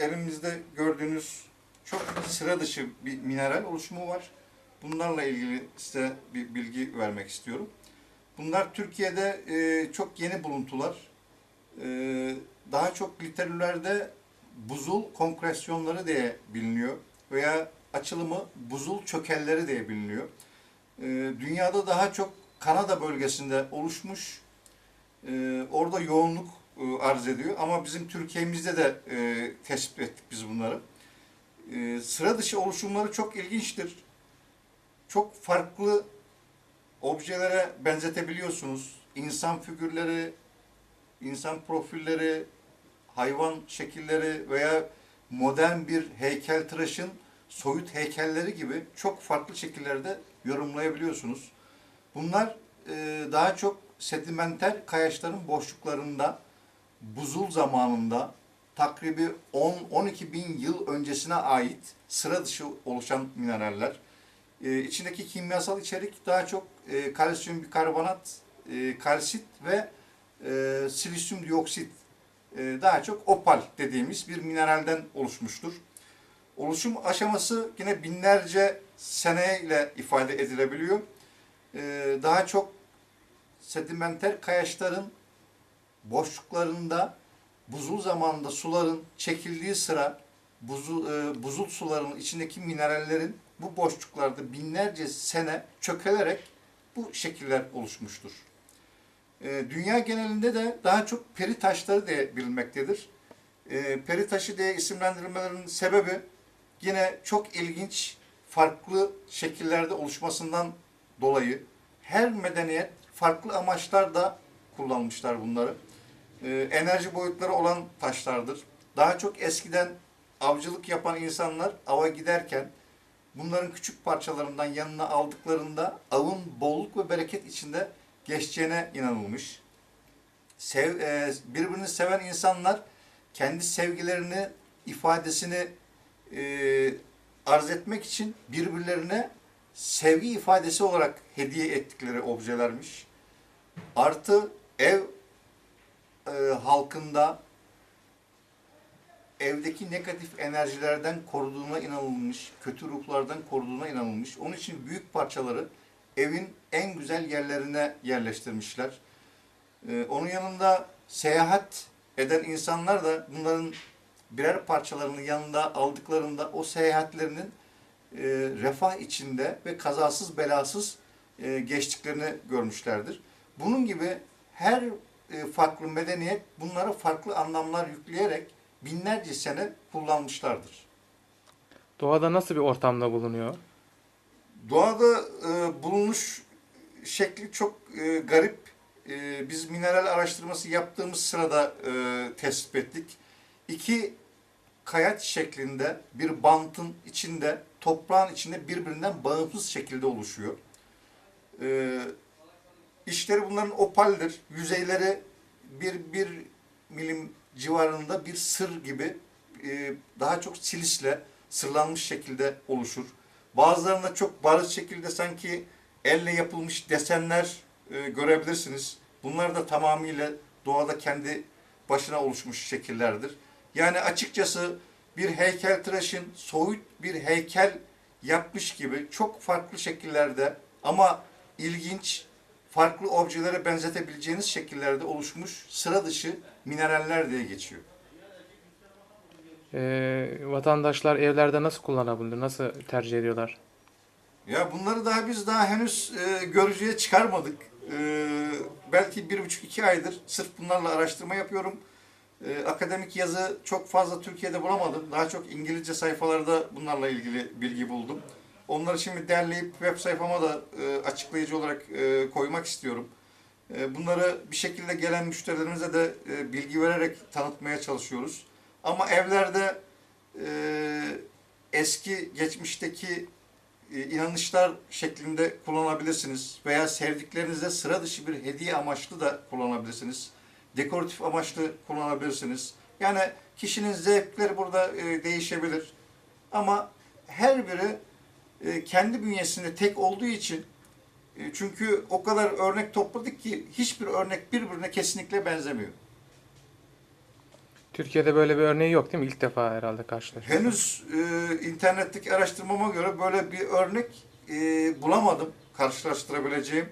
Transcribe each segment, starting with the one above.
elimizde gördüğünüz çok sıra dışı bir mineral oluşumu var. Bunlarla ilgili size bir bilgi vermek istiyorum. Bunlar Türkiye'de e, çok yeni buluntular. E, daha çok literatürlerde buzul konkresyonları diye biliniyor veya açılımı buzul çökelleri diye biliniyor. E, dünyada daha çok Kanada bölgesinde oluşmuş. E, orada yoğunluk arz ediyor ama bizim Türkiye'mizde de e, tespit ettik biz bunları. E, sıra dışı oluşumları çok ilginçtir. Çok farklı objelere benzetebiliyorsunuz. İnsan figürleri, insan profilleri, hayvan şekilleri veya modern bir heykeltıraşın soyut heykelleri gibi çok farklı şekillerde yorumlayabiliyorsunuz. Bunlar e, daha çok sedimenter kayaçların boşluklarında buzul zamanında takribi 10-12 bin yıl öncesine ait sıra dışı oluşan mineraller. E, içindeki kimyasal içerik daha çok e, kalsiyum bikarbonat, e, kalsit ve e, silisyum dioksit e, daha çok opal dediğimiz bir mineralden oluşmuştur. Oluşum aşaması yine binlerce sene ile ifade edilebiliyor. E, daha çok sedimenter kayaçların boşluklarında buzul zamanında suların çekildiği sıra buzul, e, buzul suların içindeki minerallerin bu boşluklarda binlerce sene çökelerek bu şekiller oluşmuştur. E, dünya genelinde de daha çok peri taşları diye bilinmektedir. E, peri taşı diye isimlendirilmelerinin sebebi yine çok ilginç, farklı şekillerde oluşmasından dolayı her medeniyet farklı amaçlarda kullanmışlar bunları. Ee, enerji boyutları olan taşlardır. Daha çok eskiden avcılık yapan insanlar ava giderken bunların küçük parçalarından yanına aldıklarında avın bolluk ve bereket içinde geçeceğine inanılmış. Sev, e, birbirini seven insanlar kendi sevgilerini, ifadesini e, arz etmek için birbirlerine sevgi ifadesi olarak hediye ettikleri objelermiş. Artı ev e, halkında evdeki negatif enerjilerden koruduğuna inanılmış, kötü ruhlardan koruduğuna inanılmış. Onun için büyük parçaları evin en güzel yerlerine yerleştirmişler. E, onun yanında seyahat eden insanlar da bunların birer parçalarını yanında aldıklarında o seyahatlerinin e, refah içinde ve kazasız belasız e, geçtiklerini görmüşlerdir. Bunun gibi her farklı medeniyet bunlara farklı anlamlar yükleyerek binlerce sene kullanmışlardır. Doğada nasıl bir ortamda bulunuyor? Doğada e, bulunuş şekli çok e, garip. E, biz mineral araştırması yaptığımız sırada e, tespit ettik. İki kayaç şeklinde bir bantın içinde, toprağın içinde birbirinden bağımsız şekilde oluşuyor. E, içleri bunların opaldir. Yüzeyleri bir, bir milim civarında bir sır gibi e, daha çok silisle sırlanmış şekilde oluşur. Bazılarında çok bariz şekilde sanki elle yapılmış desenler e, görebilirsiniz. Bunlar da tamamıyla doğada kendi başına oluşmuş şekillerdir. Yani açıkçası bir heykeltıraşın soyut bir heykel yapmış gibi çok farklı şekillerde ama ilginç, farklı objelere benzetebileceğiniz şekillerde oluşmuş sıra dışı mineraller diye geçiyor. Ee, vatandaşlar evlerde nasıl kullanabilir? Nasıl tercih ediyorlar? Ya bunları daha biz daha henüz e, görücüye çıkarmadık. E, belki bir buçuk iki aydır sırf bunlarla araştırma yapıyorum. E, akademik yazı çok fazla Türkiye'de bulamadım. Daha çok İngilizce sayfalarda bunlarla ilgili bilgi buldum. Onları şimdi derleyip web sayfama da e, açıklayıcı olarak e, koymak istiyorum. E, bunları bir şekilde gelen müşterilerimize de e, bilgi vererek tanıtmaya çalışıyoruz. Ama evlerde e, eski geçmişteki e, inanışlar şeklinde kullanabilirsiniz veya sevdiklerinize sıra dışı bir hediye amaçlı da kullanabilirsiniz. Dekoratif amaçlı kullanabilirsiniz. Yani kişinin zevkleri burada e, değişebilir. Ama her biri e, kendi bünyesinde tek olduğu için e, çünkü o kadar örnek topladık ki hiçbir örnek birbirine kesinlikle benzemiyor. Türkiye'de böyle bir örneği yok değil mi? İlk defa herhalde karşılaşıyoruz. Henüz e, internetteki araştırmama göre böyle bir örnek e, bulamadım karşılaştırabileceğim.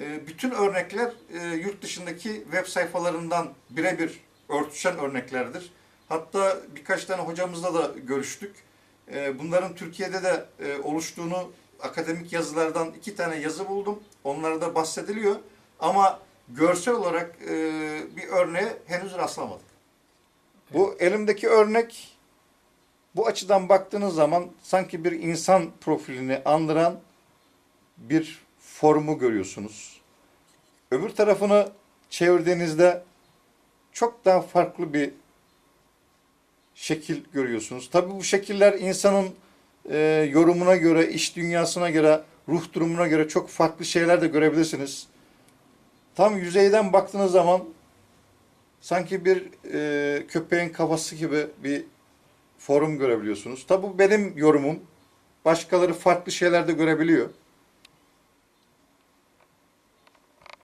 E, bütün örnekler e, yurt dışındaki web sayfalarından birebir örtüşen örneklerdir. Hatta birkaç tane hocamızla da görüştük. E, bunların Türkiye'de de e, oluştuğunu akademik yazılardan iki tane yazı buldum. Onlarda bahsediliyor. Ama görsel olarak e, bir örneğe henüz rastlamadık. Bu elimdeki örnek bu açıdan baktığınız zaman sanki bir insan profilini andıran bir formu görüyorsunuz. Öbür tarafını çevirdiğinizde çok daha farklı bir şekil görüyorsunuz. Tabii bu şekiller insanın e, yorumuna göre, iş dünyasına göre, ruh durumuna göre çok farklı şeyler de görebilirsiniz. Tam yüzeyden baktığınız zaman sanki bir e, köpeğin kafası gibi bir form görebiliyorsunuz. Tabi bu benim yorumum. Başkaları farklı şeyler de görebiliyor.